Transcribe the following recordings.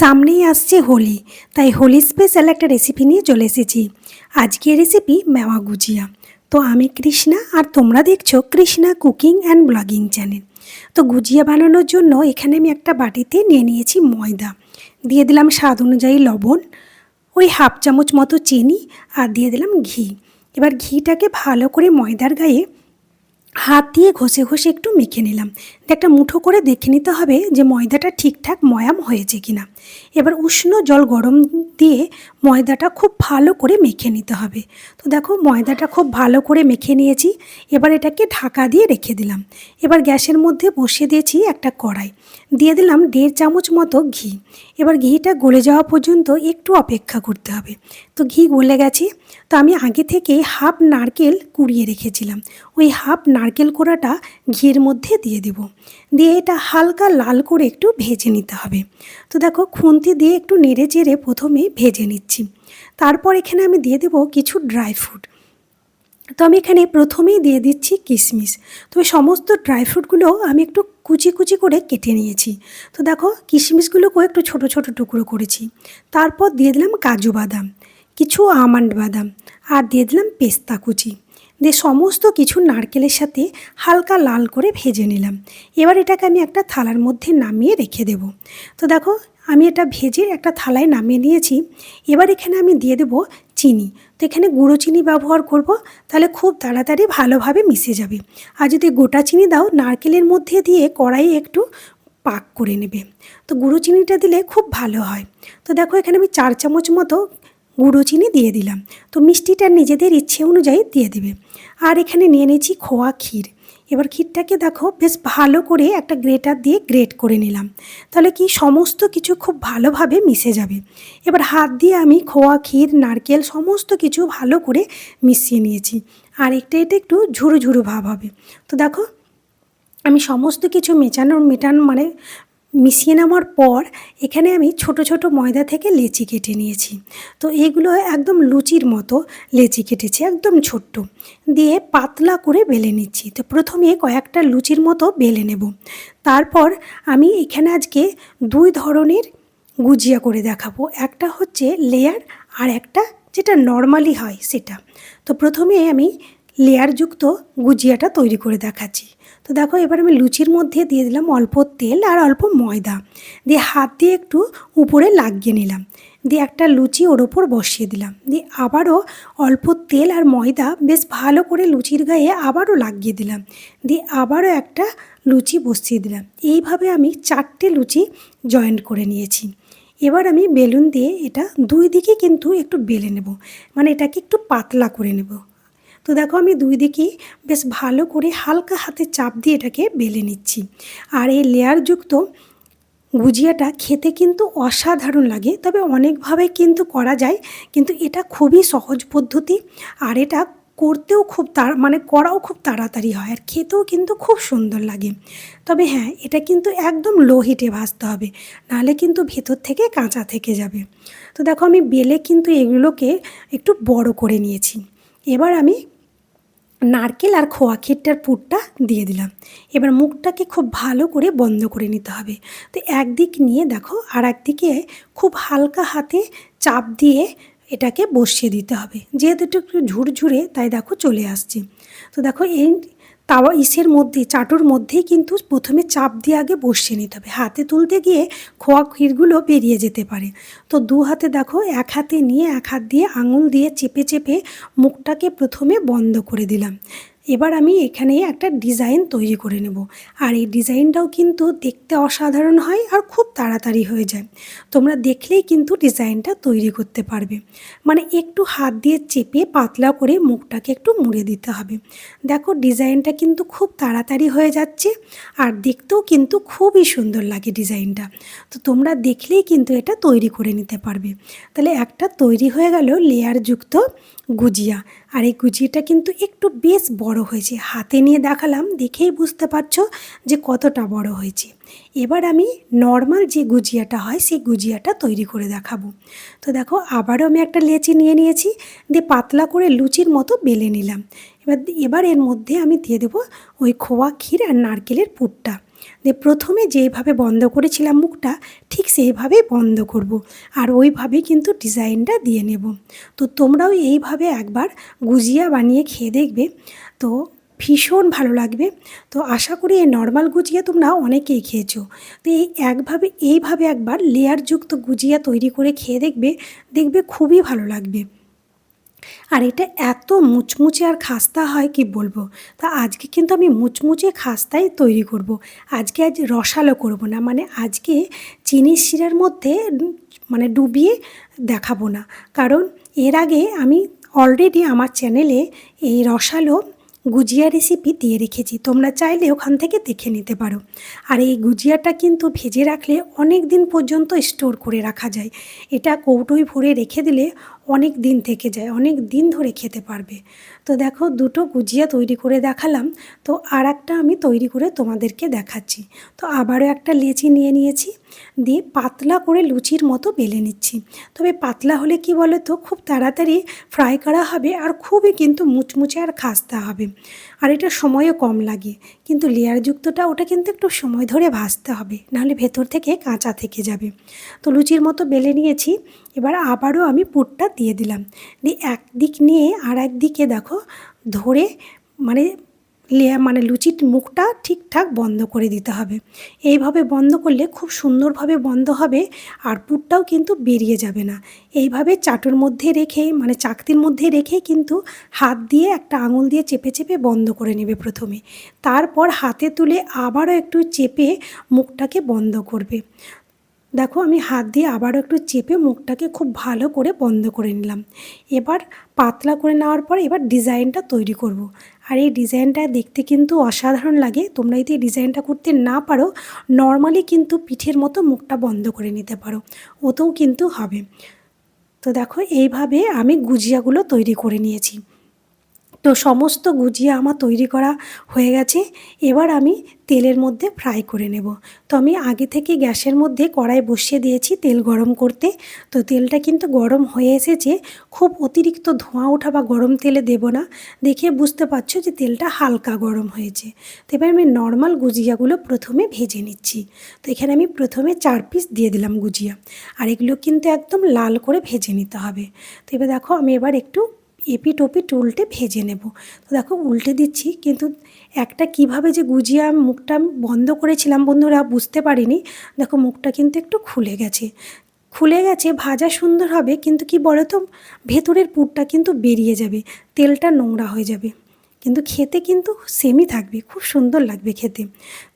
সামনেই আসছে হোলি, তাই হোলি স্পেশাল একটা রেসিপি নিয়ে চলে এসেছি। আজকের রেসিপি মেওয়া গুজিয়া। তো আমি কৃষ্ণা আর তোমরা দেখছ Krishna cooking and blogging channel তো গুজিয়া বানানোর জন্য এখানে আমি একটা বাটিতে নিয়ে নিয়েছি ময়দা। দিয়ে দিলাম স্বাদ অনুযায়ী লবণ, ওই হাফ চামচ মতো চিনি আর দিয়ে দিলাম ঘি। এবার ঘিটাকে ভালো করে ময়দার গায়ে হাত দিয়ে ঘষে ঘষে একটু মেখে নিলাম। একটা মুঠো করে দেখে নিতে হবে যে ময়দাটা ঠিকঠাক ময়াম হয়েছে কিনা। এবার উষ্ণ জল গরম দিয়ে ময়দাটা খুব ভালো করে মেখে নিতে হবে। তো দেখো, ময়দাটা খুব ভালো করে মেখে নিয়েছি। এবার এটাকে ঢাকা দিয়ে রেখে দিলাম। এবার গ্যাসের মধ্যে বসিয়ে দিয়েছি একটা কড়াই। দিয়ে দিলাম দেড় চামচ মতো ঘি। এবার ঘিটা গলে যাওয়া পর্যন্ত একটু অপেক্ষা করতে হবে। তো ঘি গলে গেছে। তো আমি আগে থেকে হাফ নারকেল কুড়িয়ে রেখেছিলাম। ওই হাফ নারকেল কোড়াটা ঘিয়ের মধ্যে দিয়ে দেব। দিয়ে এটা হালকা লাল করে একটু ভেজে নিতে হবে। তো দেখো, খুন্তি দিয়ে একটু নেড়ে চেড়ে প্রথমে ভেজে নিচ্ছি। তারপর এখানে আমি দিয়ে দেবো কিছু ড্রাই ফ্রুট। তো আমি এখানে প্রথমেই দিয়ে দিচ্ছি কিশমিশ তবে সমস্ত ড্রাই ফ্রুটগুলো আমি একটু কুচি কুচি করে কেটে নিয়েছি। তো দেখো কিশমিশগুলোকেও একটু ছোট ছোট টুকরো করেছি। তারপর দিয়ে দিলাম কাজু বাদাম, কিছু আমন্ড বাদাম, আর দিয়ে দিলাম পেস্তা কুচি। দিয়ে সমস্ত কিছু নারকেলের সাথে হালকা লাল করে ভেজে নিলাম। এবার এটাকে আমি একটা থালার মধ্যে নামিয়ে রেখে দেব। তো দেখো, আমি এটা ভেজে একটা থালায় নামিয়ে নিয়েছি। এবার এখানে আমি দিয়ে দেবো চিনি। তো এখানে গুঁড়ো চিনি ব্যবহার করব, তাহলে খুব তাড়াতাড়ি ভালোভাবে মিশে যাবে। আর যদি গোটা চিনি দাও, নারকেলের মধ্যে দিয়ে কড়াইয়ে একটু পাক করে নেবে। তো গুঁড়ো চিনিটা দিলে খুব ভালো হয়। তো দেখো, এখানে আমি চার চামচ মতো গুঁড়ো চিনি দিয়ে দিলাম। তো মিষ্টিটা নিজেদের ইচ্ছে অনুযায়ী দিয়ে দেবে। আর এখানে নিয়ে নিয়েছি খোয়া ক্ষীর। এবার ক্ষীরটাকে দেখো, বেশ ভালো করে একটা গ্রেটার দিয়ে গ্রেট করে নিলাম। তাহলে কি সমস্ত কিছু খুব ভালোভাবে মিশে যাবে। এবার হাত দিয়ে আমি খোয়া ক্ষীর, নারকেল সমস্ত কিছু ভালো করে মিশিয়ে নিয়েছি। আর একটা এটা একটু ঝুরু ঝুরু ভাব হবে। তো দেখো, আমি সমস্ত কিছু মেচানোর, মেটান মানে মিশিয়ে নেওয়ার পর এখানে আমি ছোট ছোট ময়দা থেকে লেচি কেটে নিয়েছি। তো এগুলো একদম লুচির মতো লেচি কেটেছি, একদম ছোট্ট। দিয়ে পাতলা করে বেলে নিচ্ছি। তো প্রথমে কয়েকটা লুচির মতো বেলে নেব। তারপর আমি এখানে আজকে দুই ধরনের গুজিয়া করে দেখাবো। একটা হচ্ছে লেয়ার আর একটা যেটা নর্মালি হয় সেটা। তো প্রথমে আমি লেয়ারযুক্ত গুজিয়াটা তৈরি করে দেখাচ্ছি। তো দেখো, এবার আমি লুচির মধ্যে দিয়ে দিলাম অল্প তেল আর অল্প ময়দা। দিয়ে হাত দিয়ে একটু উপরে লাগিয়ে নিলাম। দিয়ে একটা লুচি ওর ওপর বসিয়ে দিলাম। দিয়ে আবারও অল্প তেল আর ময়দা বেশ ভালো করে লুচির গায়ে আবারও লাগিয়ে দিলাম। দিয়ে আবারও একটা লুচি বসিয়ে দিলাম। এইভাবে আমি চারটে লুচি জয়েন্ট করে নিয়েছি। এবার আমি বেলুন দিয়ে এটা দুই দিকে কিন্তু একটু বেলে নেব। মানে এটাকে একটু পাতলা করে নেব। তো দেখো আমি দুই দিকেই বেশ ভালো করে হালকা হাতে চাপ দিয়ে এটাকে বেলে নিচ্ছি। আর এই লেয়ারযুক্ত গুজিয়াটা খেতে কিন্তু অসাধারণ লাগে, তবে অনেকভাবে কিন্তু করা যায়, কিন্তু এটা খুবই সহজ পদ্ধতি আর এটা করতেও খুব তার মানে করাও খুব তাড়াতাড়ি হয় আর খেতেও কিন্তু খুব সুন্দর লাগে। তবে হ্যাঁ এটা কিন্তু একদম লো হিটে ভাজতে হবে, নাহলে কিন্তু ভেতর থেকে কাঁচা থেকে যাবে। তো দেখো আমি বেলে কিন্তু এগুলোকে একটু বড় করে নিয়েছি। এবার আমি নারকেল আর খোয়া ক্ষীরটার পুরটা দিয়ে দিলাম। এবার মুখটাকে খুব ভালো করে বন্ধ করে নিতে হবে। তো একদিক নিয়ে দেখো আর একদিকে খুব হালকা হাতে চাপ দিয়ে এটাকে বসিয়ে দিতে হবে। যেহেতু একটু ঝুরঝুরে, তাই দেখো চলে আসছে। তো দেখো এই তাওয়া ইসের মধ্যে, চাটুর মধ্যেই কিন্তু প্রথমে চাপ দিয়ে আগে বসিয়ে নিতে হবে। হাতে তুলতে গিয়ে খোয়া ক্ষীরগুলো বেরিয়ে যেতে পারে। তো দু হাতে দেখো, এক হাতে নিয়ে, এক হাত দিয়ে আঙুল দিয়ে চেপে চেপে মুখটাকে প্রথমে বন্ধ করে দিলাম। এবার আমি এখানে একটা ডিজাইন তৈরি করে নেব। আর এই ডিজাইনটাও কিন্তু দেখতে অসাধারণ হয় আর খুব তাড়াতাড়ি হয়ে যায়। তোমরা দেখলেই কিন্তু ডিজাইনটা তৈরি করতে পারবে। মানে একটু হাত দিয়ে চেপে পাতলা করে মুখটাকে একটু মুড়ে দিতে হবে। দেখো ডিজাইনটা কিন্তু খুব তাড়াতাড়ি হয়ে যাচ্ছে আর দেখতেও কিন্তু খুবই সুন্দর লাগে ডিজাইনটা। তো তোমরা দেখলেই কিন্তু এটা তৈরি করে নিতে পারবে। তাহলে একটা তৈরি হয়ে গেল লেয়ারযুক্ত গুজিয়া। আর এই গুজিয়াটা কিন্তু একটু বেশ বড় হয়েছে। হাতে নিয়ে দেখালাম, দেখেই বুঝতে পারছ যে কতটা বড় হয়েছে। এবার আমি নর্মাল যে গুজিয়াটা হয়, সেই গুজিয়াটা তৈরি করে দেখাবো। তো দেখো, আবারও আমি একটা লেচি নিয়ে নিয়েছি, দিয়ে পাতলা করে লুচির মতো বেলে নিলাম। এবার এবার এর মধ্যে আমি দিয়ে দেবো ওই খোয়া ক্ষীর আর নারকেলের পুরটা। দিয়ে প্রথমে যেভাবে বন্ধ করেছিলাম মুখটা, ঠিক সেইভাবেই বন্ধ করব। আর ওইভাবেই কিন্তু ডিজাইনটা দিয়ে নেব। তো তোমরাও এইভাবে একবার গুজিয়া বানিয়ে খেয়ে দেখবে। তো ভীষণ ভালো লাগবে। তো আশা করি এই নর্মাল গুজিয়া তোমরা অনেকেই খেয়েছো। তো এই একভাবে, এইভাবে একবার লেয়ারযুক্ত গুজিয়া তৈরি করে খেয়ে দেখবে দেখবে খুবই ভালো লাগবে। আর এটা এত মুচমুচে আর খাস্তা হয়, কি বলব? তা আজকে কিন্তু আমি মুচমুচে খাস্তাই তৈরি করব। আজকে আজ রসালো করব না মানে আজকে চিনির শিরার মধ্যে মানে ডুবিয়ে দেখাবো না। কারণ এর আগে আমি অলরেডি আমার চ্যানেলে এই রসালো গুজিয়া রেসিপি দিয়ে রেখেছি। তোমরা চাইলে ওখান থেকে দেখে নিতে পারো। আর এই গুজিয়াটা কিন্তু ভেজে রাখলে অনেক দিন পর্যন্ত স্টোর করে রাখা যায়। এটা কৌটোয় ভরে রেখে দিলে অনেক দিন থেকে যায় অনেক দিন ধরে খেতে পারবে। তো দেখো দুটো গুজিয়া তৈরি করে দেখালাম, তো আর একটা আমি তৈরি করে তোমাদেরকে দেখাচ্ছি। তো আবারও একটা লেচি নিয়ে নিয়েছি, দিয়ে পাতলা করে লুচির মতো বেলে নিচ্ছি। তবে পাতলা হলে কি বলো তো খুব তাড়াতাড়ি ফ্রাই করা হবে আর খুবই কিন্তু মুচমুচে আর খাস্তা হবে। আর এটা সময়ও কম লাগে, কিন্তু লেয়ারযুক্তটা ওটা কিন্তু একটু সময় ধরে ভাজতে হবে, নাহলে ভেতর থেকে কাঁচা থেকে যাবে। তো লুচির মতো বেলে নিয়েছি, এবার আবারও আমি পুরটা দিয়ে দিলাম। দিয়ে একদিক নিয়ে আর একদিকে দেখো ধরে মানে লেয়া মানে লুচির মুখটা ঠিকঠাক বন্ধ করে দিতে হবে। এইভাবে বন্ধ করলে খুব সুন্দরভাবে বন্ধ হবে আর পুরটাও কিন্তু বেরিয়ে যাবে না। এইভাবে চাটুর মধ্যে রেখে মানে চাকতির মধ্যে রেখে কিন্তু হাত দিয়ে একটা আঙুল দিয়ে চেপে চেপে বন্ধ করে নেবে প্রথমে। তারপর হাতে তুলে আবারও একটু চেপে মুখটাকে বন্ধ করবে। দেখো, আমি হাত দিয়ে আবারও একটু চেপে মুখটাকে খুব ভালো করে বন্ধ করে নিলাম। এবার পাতলা করে নেওয়ার পর এবার ডিজাইনটা তৈরি করব। আর এই ডিজাইনটা দেখতে কিন্তু অসাধারণ লাগে। তোমরা যদি এই ডিজাইনটা করতে না পারো, নর্মালি কিন্তু পিঠের মতো মুখটা বন্ধ করে নিতে পারো। ওতেও কিন্তু হবে। তো দেখো, এইভাবে আমি গুজিয়াগুলো তৈরি করে নিয়েছি। তো সমস্ত গুজিয়া আমার তৈরি করা হয়ে গেছে। এবার আমি তেলের মধ্যে ফ্রাই করে নেব। তো আমি আগে থেকে গ্যাসের মধ্যে কড়াই বসিয়ে দিয়েছি তেল গরম করতে। তো তেলটা কিন্তু গরম হয়ে এসেছে। খুব অতিরিক্ত ধোঁয়া ওঠা বা গরম তেলে দেব না। দেখে বুঝতে পারছ যে তেলটা হালকা গরম হয়েছে। তো এবার আমি নর্মাল গুজিয়াগুলো প্রথমে ভেজে নিচ্ছি। তো এখানে আমি প্রথমে চার পিস দিয়ে দিলাম গুজিয়া। আর এগুলো কিন্তু একদম লাল করে ভেজে নিতে হবে। তো এবার দেখো আমি এবার একটু এপিট ওপিট উল্টে ভেজে নেব। তো দেখো উল্টে দিচ্ছি, কিন্তু একটা কীভাবে যে গুজিয়ে মুখটা বন্ধ করেছিলাম বন্ধুরা, বুঝতে পারিনি। দেখো মুখটা কিন্তু একটু খুলে গেছে। খুলে গেছে, ভাজা সুন্দর হবে, কিন্তু কি বলো তো ভেতরের পুরটা কিন্তু বেরিয়ে যাবে, তেলটা নোংরা হয়ে যাবে। কিন্তু খেতে কিন্তু সেমই থাকবে, খুব সুন্দর লাগবে খেতে।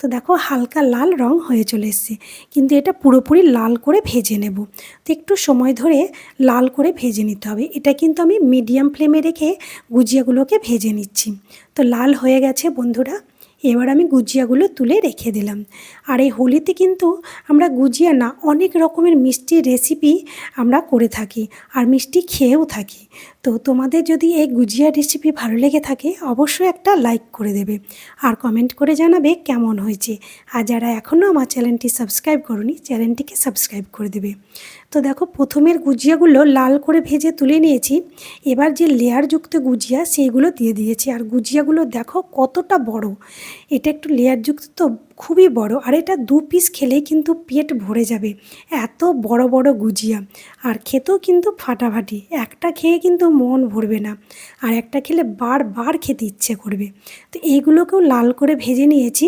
তো দেখো হালকা লাল রং হয়ে চলে এসছে, কিন্তু এটা পুরোপুরি লাল করে ভেজে নেব। তো একটু সময় ধরে লাল করে ভেজে নিতে হবে। এটা কিন্তু আমি মিডিয়াম ফ্লেমে রেখে গুজিয়াগুলোকে ভেজে নিচ্ছি। তো লাল হয়ে গেছে বন্ধুরা এবার আমি গুজিয়াগুলো তুলে রেখে দিলাম। আর এই হোলিতে কিন্তু আমরা গুজিয়া না, অনেক রকমের মিষ্টি রেসিপি আমরা করে থাকি আর মিষ্টি খেয়েও থাকি। তো তোমাদের যদি এই গুজিয়া রেসিপি ভালো লেগে থাকে, অবশ্যই একটা লাইক করে দেবে আর কমেন্ট করে জানাবে কেমন হয়েছে। আর যারা এখনও আমার চ্যানেলটি সাবস্ক্রাইব করনি চ্যানেলটিকে সাবস্ক্রাইব করে দেবে। তো দেখো প্রথমের গুজিয়াগুলো লাল করে ভেজে তুলে নিয়েছি। এবার যে লেয়ারযুক্ত গুজিয়া, সেইগুলো দিয়ে দিয়েছি। আর গুজিয়াগুলো দেখো কতটা বড়। এটা একটু লেয়ারযুক্ত তো খুবই বড়। আর এটা দু পিস খেলেই কিন্তু পেট ভরে যাবে। এত বড় বড় গুজিয়া। আর খেতেও কিন্তু ফাটাফাটি। একটা খেয়ে কিন্তু মন ভরবে না। আর একটা খেলে বারবার খেতে ইচ্ছে করবে। তো এইগুলোকেও লাল করে ভেজে নিয়েছি।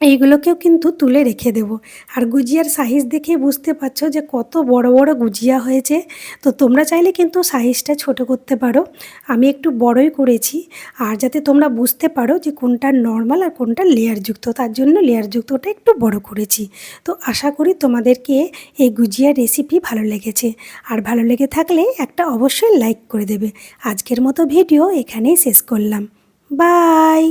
এইগুলোকেও কিন্তু তুলে রেখে দেব। আর গুজিয়ার সাইজ দেখে বুঝতে পারছ যে কত বড় বড় গুজিয়া হয়েছে। তো তোমরা চাইলে কিন্তু সাইজটা ছোট করতে পারো। আমি একটু বড়ই করেছি। আর যাতে তোমরা বুঝতে পারো যে কোনটা নর্মাল আর কোনটা লেয়ারযুক্ত, তার জন্য লেয়ারযুক্তটা একটু বড় করেছি। তো আশা করি তোমাদেরকে এই গুজিয়ার রেসিপি ভালো লেগেছে। আর ভালো লেগে থাকলে একটা অবশ্যই লাইক করে দেবে। আজকের মতো ভিডিও এখানেই শেষ করলাম। বাই